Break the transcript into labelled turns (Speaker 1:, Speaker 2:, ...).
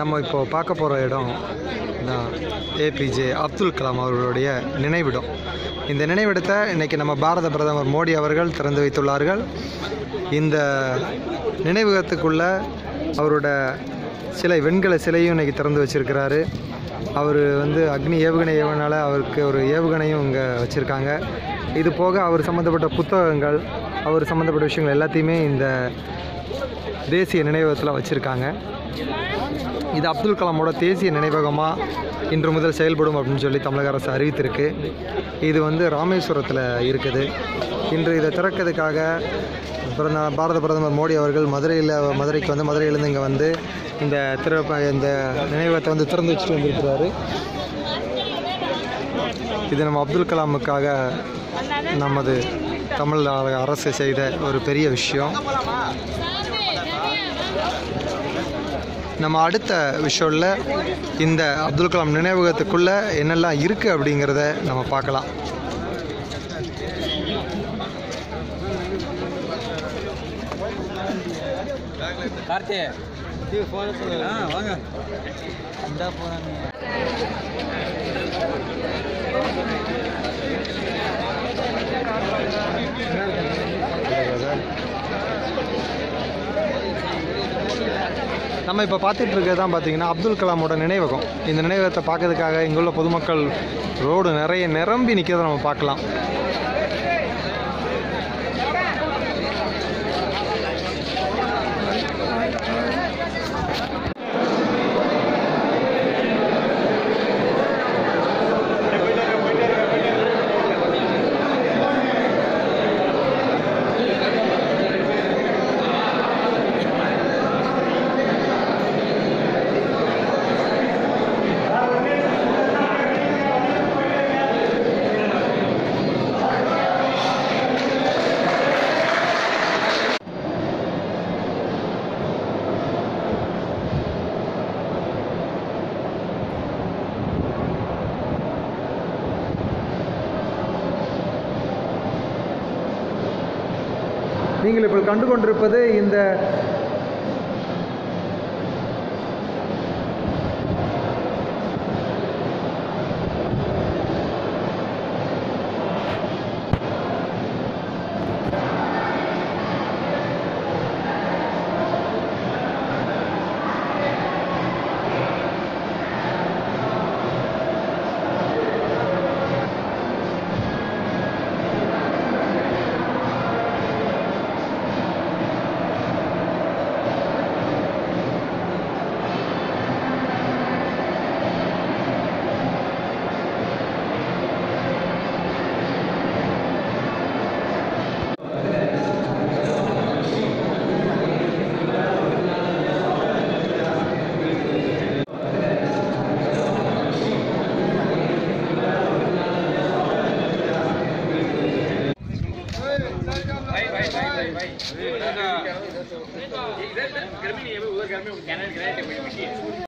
Speaker 1: நம்ம இப்போ பார்க்க போகிற இடம் தான் ஏபிஜே அப்துல் கலாம் அவர்களுடைய நினைவிடம். இந்த நினைவிடத்தை இன்றைக்கி நம்ம பாரத பிரதமர் மோடி அவர்கள் திறந்து வைத்துள்ளார்கள். இந்த நினைவகத்துக்குள்ள அவரோட சிலை வெண்கல சிலையும் இன்றைக்கி திறந்து வச்சுருக்கிறாரு. அவர் வந்து அக்னி ஏவுகணை ஏவுனால அவருக்கு ஒரு ஏவுகணையும் இங்கே வச்சுருக்காங்க. இது போக அவர் சம்மந்தப்பட்ட புத்தகங்கள் அவர் சம்மந்தப்பட்ட விஷயங்கள் எல்லாத்தையுமே இந்த தேசிய நினைவகத்தில் வச்சுருக்காங்க. இது அப்துல் கலாமோட தேசிய நினைவகமாக இன்று முதல் செயல்படும் அப்படின்னு சொல்லி தமிழக அரசு அறிவித்திருக்கு. இது வந்து ராமேஸ்வரத்தில் இருக்குது. இன்று இதை திறக்கிறதுக்காக பாரத பிரதமர் மோடி அவர்கள் மதுரையில் மதுரைக்கு வந்து மதுரையிலேருந்து இங்கே வந்து இந்த திற இந்த நினைவகத்தை வந்து திறந்து வச்சுட்டு வந்திருக்கிறாரு. இது நம்ம அப்துல் கலாமுக்காக நமது தமிழ் அரசு செய்த ஒரு பெரிய விஷயம். நம்ம அடுத்த விஷயம்ல இந்த அப்துல் கலாம் நினைவகத்துக்குள்ள என்னெல்லாம் இருக்கு அப்படிங்கிறத நம்ம பார்க்கலாம்.
Speaker 2: கார்த்தி. ஆ வாங்க.
Speaker 1: நம்ம இப்போ பார்த்துட்டு இருக்கிறது தான் பார்த்தீங்கன்னா அப்துல் கலாமோட நினைவகம். இந்த நினைவகத்தை பார்க்கறதுக்காக இங்குள்ள பொதுமக்கள் ரோடு நிறைய நிரம்பி நிற்கிறத நம்ம பார்க்கலாம். நீங்கள் இப்போ கண்டு கொண்டிருப்பது இந்த भाई भाई भाई भाई गर्मी नहीं है उधर गर्मी ग्रेनेड ग्रेनेड है